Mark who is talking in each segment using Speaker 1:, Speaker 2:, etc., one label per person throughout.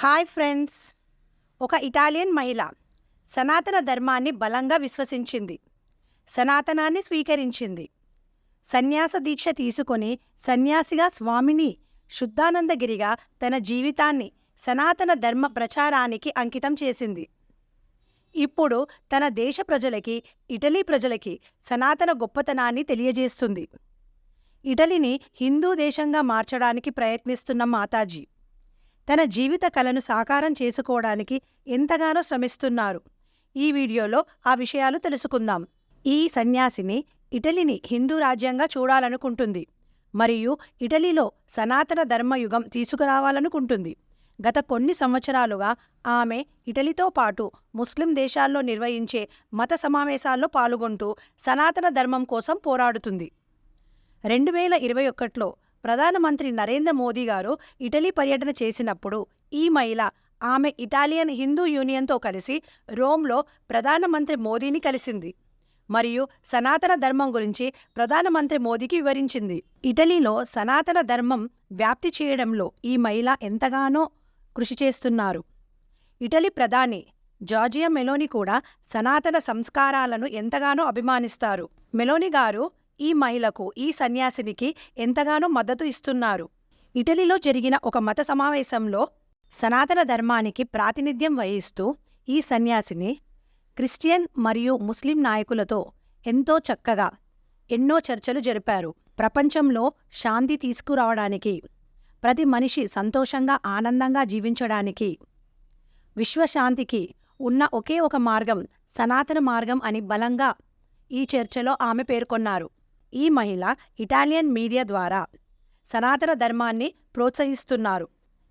Speaker 1: Hi friends. ఒక Italian మహిళ సనాతన ధర్మాన్ని బలంగా విశ్వసించింది. సనాతనాన్ని స్వీకరించింది. సన్యాస దీక్ష తీసుకొని సన్యాసిగా స్వామిని శుద్ధానందగిరిగా తన జీవితాన్ని సనాతన ధర్మ ప్రచారానికి అంకితం చేసింది. ఇప్పుడు తన దేశ ప్రజలకి ఇటలీ ప్రజలకి సనాతన గొప్పతనాన్ని తెలియజేస్తుంది. ఇటలీని హిందూ దేశంగా మార్చడానికి ప్రయత్నిస్తున్న మాతాజీ. తన జీవిత కలను సాకారం చేసుకోవడానికి ఎంతగానో శ్రమిస్తున్నారు. ఈ వీడియోలో ఆ విషయాలు తెలుసుకుందాం. ఈ సన్యాసిని ఇటలీని హిందూ రాజ్యంగా చూడాలనుకుంటుంది. మరియు ఇటలీలో సనాతన ధర్మయుగం తీసుకురావాలనుకుంటుంది. గత కొన్ని సంవత్సరాలుగా ఆమె ఇటలీతో పాటు ముస్లిం దేశాల్లో నిర్వహించే మత సమావేశాల్లో పాల్గొంటూ సనాతన ధర్మం కోసం పోరాడుతుంది. రెండు వేల ఇరవై ఒకటిలో ప్రధానమంత్రి నరేంద్ర మోదీ గారు ఇటలీ పర్యటన చేసినప్పుడు ఈ మహిళ ఆమె ఇటాలియన్ హిందూ యూనియన్తో కలిసి రోమ్లో ప్రధానమంత్రి మోదీని కలిసింది. మరియు సనాతన ధర్మం గురించి ప్రధానమంత్రి మోదీకి వివరించింది. ఇటలీలో సనాతన ధర్మం వ్యాప్తి చేయడంలో ఈ మహిళ ఎంతగానో కృషి చేస్తున్నారు. ఇటలీ ప్రధాని జార్జియా మెలోని కూడా సనాతన సంస్కారాలను ఎంతగానో అభిమానిస్తారు. మెలోని గారు ఈ మహిళకు ఈ సన్యాసినికి ఎంతగానో మద్దతు ఇస్తున్నారు. ఇటలీలో జరిగిన ఒక మత సమావేశంలో సనాతన ధర్మానికి ప్రాతినిధ్యం వహిస్తూ ఈ సన్యాసిని క్రిస్టియన్ మరియు ముస్లిం నాయకులతో ఎంతో చక్కగా ఎన్నో చర్చలు జరిపారు. ప్రపంచంలో శాంతి తీసుకురావడానికి ప్రతి మనిషి సంతోషంగా ఆనందంగా జీవించడానికి విశ్వశాంతికి ఉన్న ఒకే ఒక మార్గం సనాతన మార్గం అని బలంగా ఈ చర్చలో ఆమె పేర్కొన్నారు. ఈ మహిళ ఇటాలియన్ మీడియా ద్వారా సనాతన ధర్మాన్ని ప్రోత్సహిస్తున్నారు.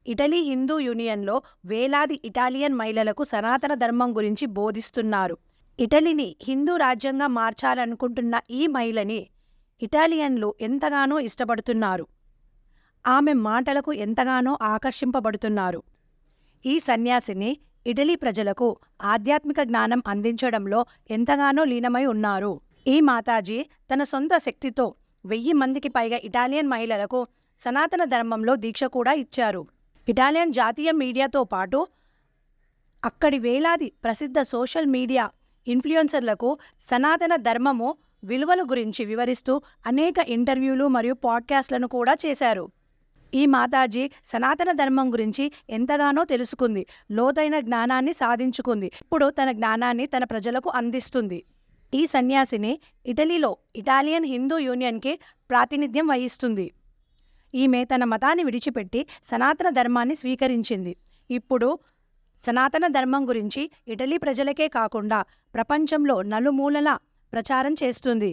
Speaker 1: ఇటలీ హిందూ యూనియన్లో వేలాది ఇటాలియన్ మహిళలకు సనాతన ధర్మం గురించి బోధిస్తున్నారు. ఇటలీని హిందూ రాజ్యంగా మార్చాలనుకుంటున్న ఈ మహిళని ఇటాలియన్లు ఎంతగానో ఇష్టపడుతున్నారు. ఆమె మాటలకు ఎంతగానో ఆకర్షింపబడుతున్నారు. ఈ సన్యాసిని ఇటలీ ప్రజలకు ఆధ్యాత్మిక జ్ఞానం అందించడంలో ఎంతగానో లీనమై ఉన్నారు. ఈ మాతాజీ తన సొంత శక్తితో వెయ్యి మందికి పైగా ఇటాలియన్ మహిళలకు సనాతన ధర్మంలో దీక్ష కూడా ఇచ్చారు. ఇటాలియన్ జాతీయ మీడియాతో పాటు అక్కడి వేలాది ప్రసిద్ధ సోషల్ మీడియా ఇన్ఫ్లుయెన్సర్లకు సనాతన ధర్మము విలువల గురించి వివరిస్తూ అనేక ఇంటర్వ్యూలు మరియు పాడ్కాస్ట్లను కూడా చేశారు. ఈ మాతాజీ సనాతన ధర్మం గురించి ఎంతగానో తెలుసుకుంది లోతైన జ్ఞానాన్ని సాధించుకుంది. ఇప్పుడు తన జ్ఞానాన్ని తన ప్రజలకు అందిస్తుంది. ఈ సన్యాసిని ఇటలీలో ఇటాలియన్ హిందూ యూనియన్కి ప్రాతినిధ్యం వహిస్తుంది. ఈమె తన మతాన్ని విడిచిపెట్టి సనాతన ధర్మాన్ని స్వీకరించింది. ఇప్పుడు సనాతన ధర్మం గురించి ఇటలీ ప్రజలకే కాకుండా ప్రపంచంలో నలుమూలల ప్రచారం చేస్తుంది.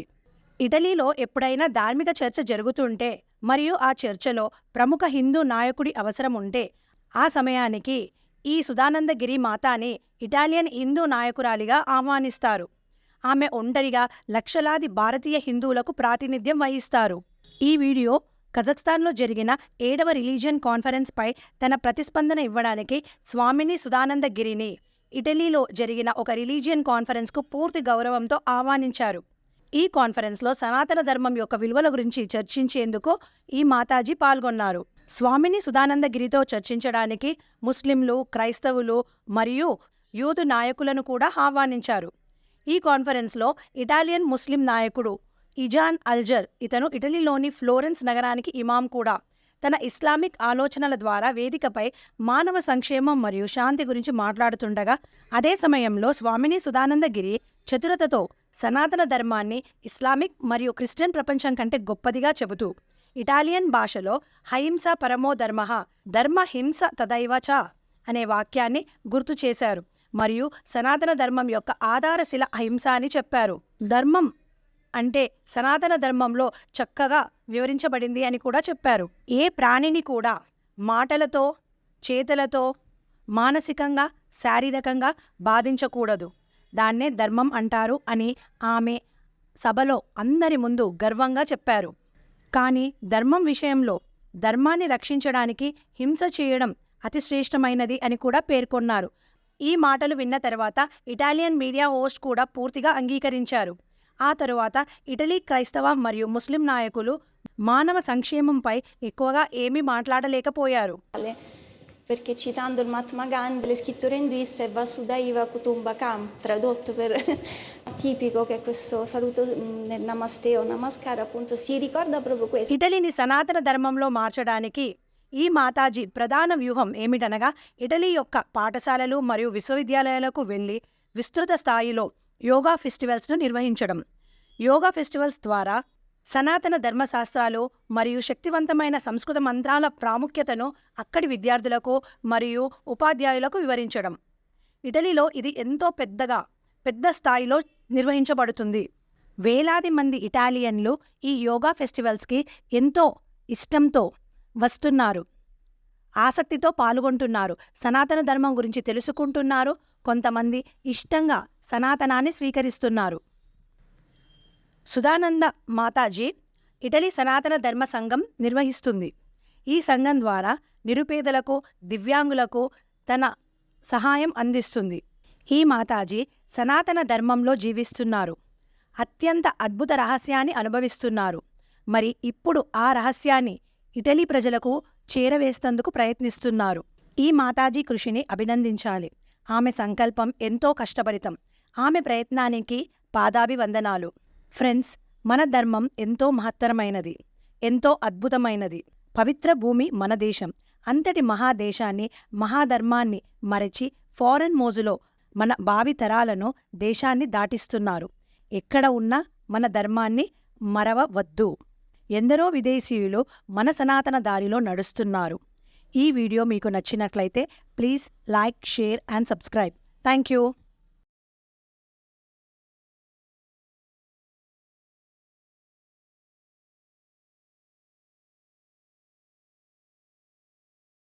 Speaker 1: ఇటలీలో ఎప్పుడైనా ధార్మిక చర్చ జరుగుతుంటే మరియు ఆ చర్చలో ప్రముఖ హిందూ నాయకుడి అవసరం ఉంటే ఆ సమయానికి ఈ సుధానందగిరి మాతాని ఇటాలియన్ హిందూ నాయకురాలిగా ఆహ్వానిస్తారు. ఆమె ఒంటరిగా లక్షలాది భారతీయ హిందువులకు ప్రాతినిధ్యం వహిస్తారు. ఈ వీడియో కజాఖ్స్తాన్లో జరిగిన ఏడవ రిలీజియన్ కాన్ఫరెన్స్పై తన ప్రతిస్పందన ఇవ్వడానికి స్వామిని సుధానందగిరిని ఇటలీలో జరిగిన ఒక రిలీజియన్ కాన్ఫరెన్స్కు పూర్తి గౌరవంతో ఆహ్వానించారు. ఈ కాన్ఫరెన్స్లో సనాతన ధర్మం యొక్క విలువల గురించి చర్చించేందుకు ఈ మాతాజీ పాల్గొన్నారు. స్వామిని సుధానందగిరితో చర్చించడానికి ముస్లింలు క్రైస్తవులు మరియు యూదు నాయకులను కూడా ఆహ్వానించారు. ఈ కాన్ఫరెన్స్లో ఇటాలియన్ ముస్లిం నాయకుడు ఇజాన్ అల్జర్ ఇతను ఇటలీలోని ఫ్లోరెన్స్ నగరానికి ఇమాం కూడా. తన ఇస్లామిక్ ఆలోచనల ద్వారా వేదికపై మానవ సంక్షేమం మరియు శాంతి గురించి మాట్లాడుతుండగా అదే సమయంలో స్వామిని సుధానందగిరి చతురతతో సనాతన ధర్మాన్ని ఇస్లామిక్ మరియు క్రిస్టియన్ ప్రపంచం కంటే గొప్పదిగా చెబుతూ ఇటాలియన్ భాషలో హైంస పరమో ధర్మ ధర్మ హింస తదైవ చ అనే వాక్యాన్ని గుర్తు చేశారు. మరియు సనాతన ధర్మం యొక్క ఆధారశిల అహింస అని చెప్పారు. ధర్మం అంటే సనాతన ధర్మంలో చక్కగా వివరించబడింది అని కూడా చెప్పారు. ఏ ప్రాణిని కూడా మాటలతో చేతులతో మానసికంగా శారీరకంగా బాధించకూడదు. దాన్నే ధర్మం అంటారు అని ఆమె సభలో అందరి ముందు గర్వంగా చెప్పారు. కానీ ధర్మం విషయంలో ధర్మాన్ని రక్షించడానికి హింస చేయడం అతి శ్రేష్టమైనది అని కూడా పేర్కొన్నారు. ఈ మాటలు విన్న తర్వాత ఇటాలియన్ మీడియా హోస్ట్ కూడా పూర్తిగా అంగీకరించారు ఆ తరువాత ఇటలీ క్రైస్తవ మరియు ముస్లిం నాయకులు మానవ సంక్షేమంపై ఎక్కువగా ఏమీ మాట్లాడలేకపోయారు
Speaker 2: perché citando il Mahatma Gandhi, le scritture induiste Vasudhaiva Kutumbakam, tradotto per tipico che questo saluto mm, nel Namaste o Namaskar appunto si ricorda proprio questo.
Speaker 1: ఇటలీని సనాతన ధర్మంలో మార్చడానికి ఈ మాతాజీ ప్రధాన వ్యూహం ఏమిటనగా ఇటలీ యొక్క పాఠశాలలు మరియు విశ్వవిద్యాలయాలకు వెళ్ళి విస్తృత స్థాయిలో యోగా ఫెస్టివల్స్ను నిర్వహించడం. యోగా ఫెస్టివల్స్ ద్వారా సనాతన ధర్మశాస్త్రాలు మరియు శక్తివంతమైన సంస్కృత మంత్రాల ప్రాముఖ్యతను అక్కడి విద్యార్థులకు మరియు ఉపాధ్యాయులకు వివరించడం. ఇటలీలో ఇది ఎంతో పెద్దగా పెద్ద స్థాయిలో నిర్వహించబడుతుంది. వేలాది మంది ఇటాలియన్లు ఈ యోగా ఫెస్టివల్స్కి ఎంతో ఇష్టంతో వస్తున్నారు. ఆసక్తితో పాల్గొంటున్నారు. సనాతన ధర్మం గురించి తెలుసుకుంటున్నారు. కొంతమంది ఇష్టంగా సనాతనాన్ని స్వీకరిస్తున్నారు. సుధానంద మాతాజీ ఇటలీ సనాతన ధర్మ సంఘం నిర్వహిస్తుంది. ఈ సంఘం ద్వారా నిరుపేదలకు దివ్యాంగులకు తన సహాయం అందిస్తుంది. ఈ మాతాజీ సనాతన ధర్మంలో జీవిస్తున్నారు. అత్యంత అద్భుత రహస్యాన్ని అనుభవిస్తున్నారు. మరి ఇప్పుడు ఆ రహస్యాన్ని ఇటలీ ప్రజలకు చేరవేస్తందుకు ప్రయత్నిస్తున్నారు. ఈ మాతాజీ కృషిని అభినందించాలి. ఆమె సంకల్పం ఎంతో కష్టభరితం. ఆమె ప్రయత్నానికి పాదాభివందనాలు. ఫ్రెండ్స్ మన ధర్మం ఎంతో మహత్తరమైనది. ఎంతో అద్భుతమైనది. పవిత్ర భూమి మన దేశం. అంతటి మహాదేశాన్ని మహాధర్మాన్ని మరచి ఫారెన్ మోజులో మన భావితరాలను దేశాన్ని దాటిస్తున్నారు. ఎక్కడ ఉన్నా మన ధర్మాన్ని మరవవద్దు. ఎందరో విదేశీయులు మన సనాతన దారిలో నడుస్తున్నారు. ఈ వీడియో మీకు నచ్చినట్లయితే please like share and subscribe. Thank you